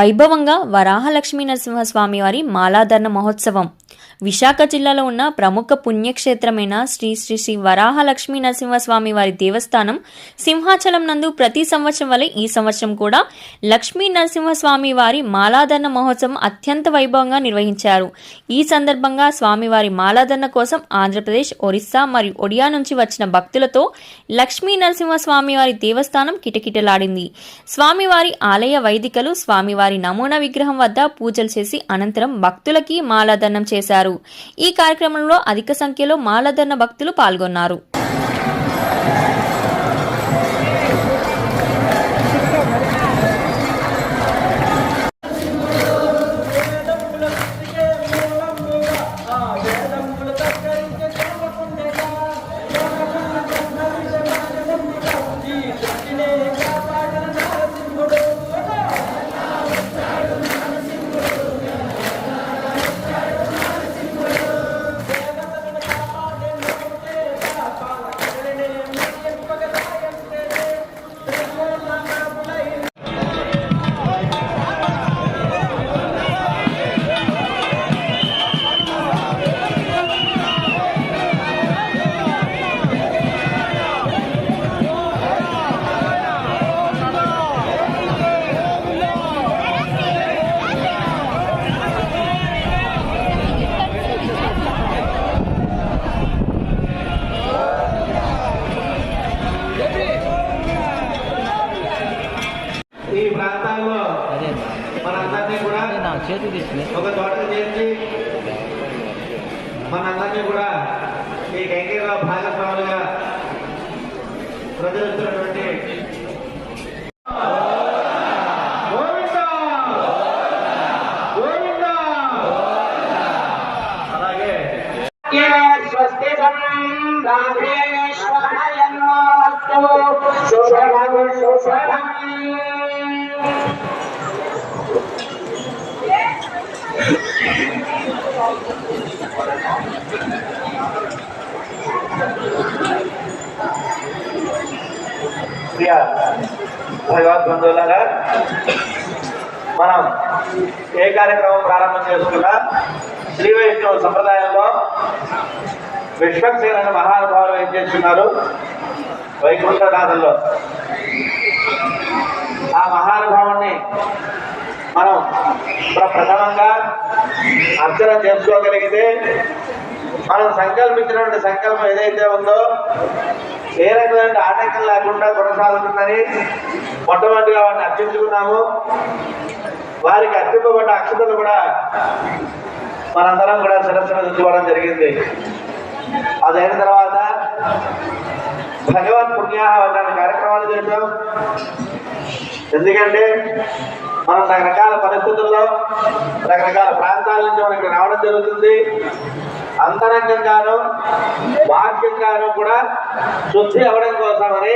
వైభవంగా వరాహలక్ష్మీ నరసింహస్వామి వారి మాలాధరణ మహోత్సవం. విశాఖ జిల్లాలో ఉన్న ప్రముఖ పుణ్యక్షేత్రమైన శ్రీ శ్రీ శ్రీ వరాహలక్ష్మీ నరసింహస్వామి వారి దేవస్థానం సింహాచలం నందు ప్రతి సంవత్సరం వలె ఈ సంవత్సరం కూడా లక్ష్మీ నరసింహస్వామి వారి మాలాధరణ మహోత్సవం అత్యంత వైభవంగా నిర్వహించారు. ఈ సందర్భంగా స్వామివారి మాలాధరణ కోసం ఆంధ్రప్రదేశ్ ఒరిస్సా మరియు ఒడియా నుంచి వచ్చిన భక్తులతో లక్ష్మీ నరసింహస్వామి వారి దేవస్థానం కిటకిటలాడింది. స్వామివారి ఆలయ వైదికలు స్వామివారి నమూనా విగ్రహం వద్ద పూజలు చేసి అనంతరం భక్తులకి మాలాధరణం చేశారు. ఈ కార్యక్రమంలో అధిక సంఖ్యలో మాలధర్ణ భక్తులు పాల్గొన్నారు. చేతి తీసుకుని ఒక చోటకు చేర్చి మనందరినీ కూడా ఈ కైంకర్యంలో భాగస్వాములుగా ప్రజలిస్తున్నటువంటి గోవిందా! గోవిందా! అలాగే స్వస్తి భగవద్ బంధువులారా మనం ఏ కార్యక్రమం ప్రారంభం చేసుకున్నా శ్రీ వైష్ణవ సంప్రదాయంలో విశ్వక్సేన మహానుభావులు ఏం చేస్తున్నారు? వైకుంఠనాథంలో. ఆ మహానుభావుణ్ణి మనం ప్రథమంగా అర్చన చేసుకోగలిగితే మనం సంకల్పించినటువంటి సంకల్పం ఏదైతే ఉందో ఏ రకమైన ఆటంకం లేకుండా కొనసాగుతుందని మొట్టమొదటిగా వారిని అర్చించుకున్నాము. వారికి అర్చింపబడ్డ అక్షతలు కూడా మనందరం కూడా శిరస్సును దిద్దుకోవడం జరిగింది. అదైన తర్వాత భగవత్ పుణ్యాహ కార్యక్రమాలు చేసాం ఎందుకంటే మనం రకరకాల పరిస్థితుల్లో రకరకాల ప్రాంతాల నుంచి మనకి రావడం జరుగుతుంది. అంతరంగంగాను వాక్యంగాను కూడా శుద్ధి అవ్వడం కోసమని